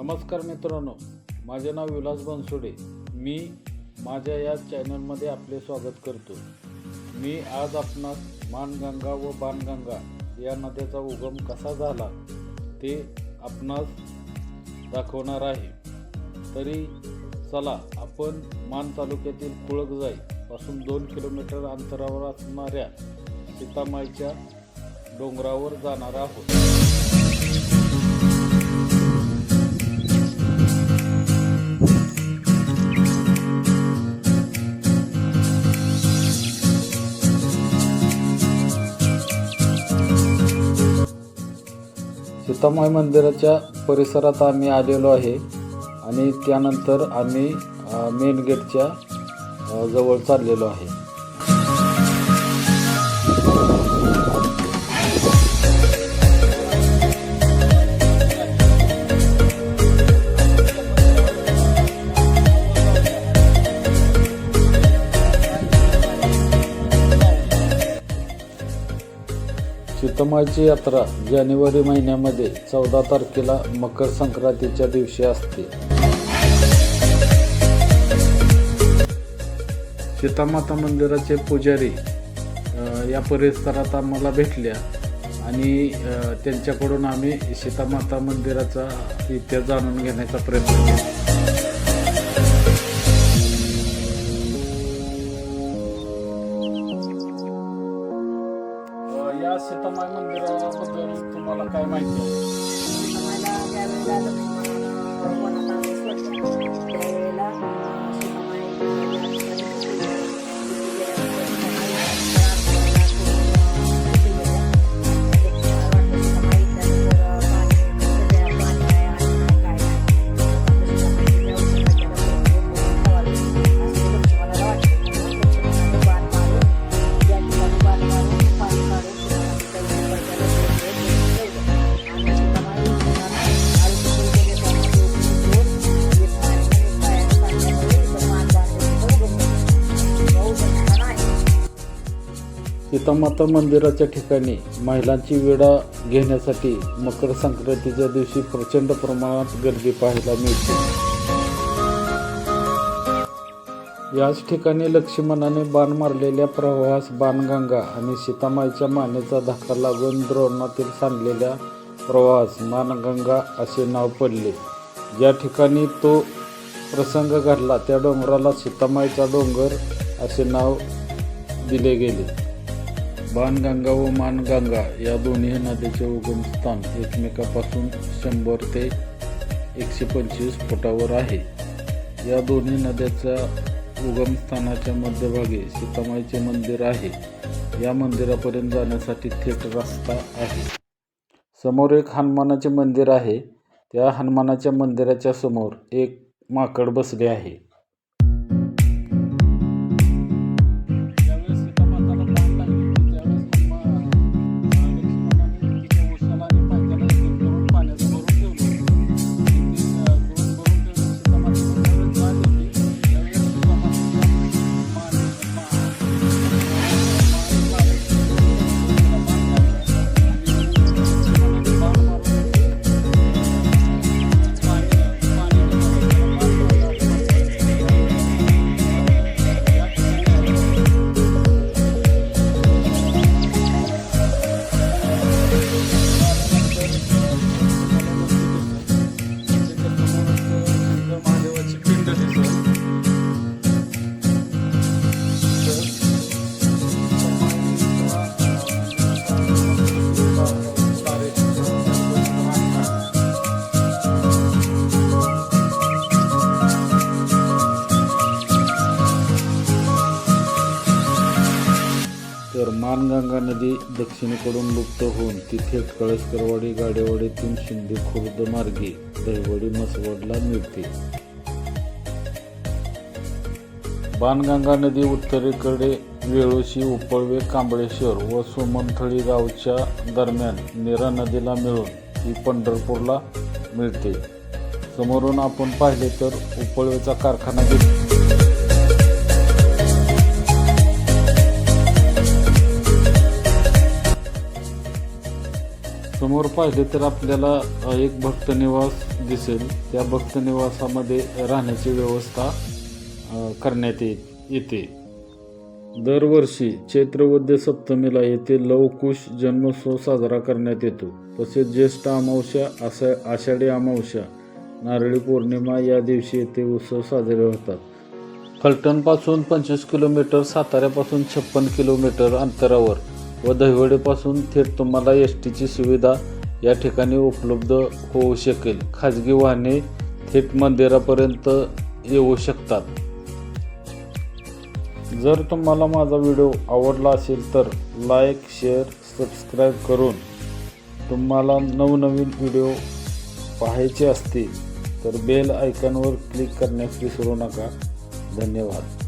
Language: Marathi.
नमस्कार मित्रांनो माझे नाव विलास बनसोडे. मी माझ्या या चॅनलमध्ये आपले स्वागत करतो. मी आज आपणास मानगंगा व बाणगंगा या नद्याचा उगम कसा झाला ते आपणास दाखवणार आहे. तरी चला आपण मान तालुक्यातील कुळकजाई पासून दोन किलोमीटर अंतरावर असणाऱ्या सीतामाईच्या डोंगरावर जाणार आहोत. सीतामाई मंदिराच्या परिसरात आम्ही आलेलो आहे आणि त्यानंतर आम्ही मेन गेटच्या जवळ चाललेलो आहे. शीतमाची यात्रा जानेवारी महिन्यामध्ये चौदा तारखेला मकर संक्रांतीच्या दिवशी असते. सीतामाता मंदिराचे पुजारी या परिसरात आम्हाला भेटल्या आणि त्यांच्याकडून आम्ही सीतामाता मंदिराचा इतिहास जाणून घेण्याचा प्रयत्न केला. सीतामाता मंदिराच्या ठिकाणी महिलांची वेढा घेण्यासाठी मकर संक्रांतीच्या दिवशी प्रचंड प्रमाणात गर्दी पाहायला मिळते. याच ठिकाणी लक्ष्मणाने बाण मारलेल्या प्रवाहास बाणगंगा आणि सीतामाईच्या मानेचा धक्का लागून द्रोणातील सांडलेल्या प्रवाहास मानगंगा असे नाव पडले. ज्या ठिकाणी तो प्रसंग घडला त्या डोंगराला सीतामाईचा डोंगर असे नाव दिले गेले. बाणगंगा व मानगंगा या दोन्ही नद्याचे उगमस्थान एकमेकापासून शंभर ते एकशे पंचवीस फुटावर आहे. या दोन्ही नद्याच्या उगमस्थानाच्या मध्यभागी सीतामाईचे मंदिर आहे. या मंदिरापर्यंत जाण्यासाठी थेट रस्ता आहे. समोर एक हनुमानाचे मंदिर आहे. त्या हनुमानाच्या मंदिराच्या समोर एक माकड बसले आहे. मानगंगा नदी दक्षिणेकडून लुप्त होऊन ती थेट कळसकरवाडी गाडेवाडीतून शिंदे खुर्द मार्गे दहिवडी मसवडला मिळते. बाणगंगा नदी उत्तरेकडे वेळोशी उपळवे कांबळेश्वर व सुमनथळी गावच्या दरम्यान नीरा नदीला मिळून ही पंढरपूरला मिळते. समोरून आपण पाहिले तर उपळवेचा कारखाना दिसतो. समोर पाहिले तर आपल्याला एक भक्त निवास दिसेल. त्या भक्तनिवासामध्ये राहण्याची व्यवस्था करण्यात ये येते. दरवर्षी चैत्रवद्य सप्तमीला येथे लवकुश जन्मोत्सव साजरा करण्यात येतो. तसेच ज्येष्ठ अमावस्या आषा आषाढी अमावस्या नारळी पौर्णिमा या दिवशी येथे उत्सव साजरे होतात. फलटणपासून पंचवीस किलोमीटर साताऱ्यापासून छप्पन किलोमीटर अंतरावर. व दहिवडेपासून थेट तुम्हाला एस टीची सुविधा या ठिकाणी उपलब्ध होऊ शकेल. खाजगी वाहने थेट मंदिरापर्यंत येऊ शकतात. जर तुम्हाला माझा व्हिडिओ आवडला असेल तर लाईक शेअर सबस्क्राईब करून तुम्हाला नवनवीन व्हिडिओ पाहायचे असतील तर बेल आयकॉनवर क्लिक करण्यास विसरू नका. धन्यवाद.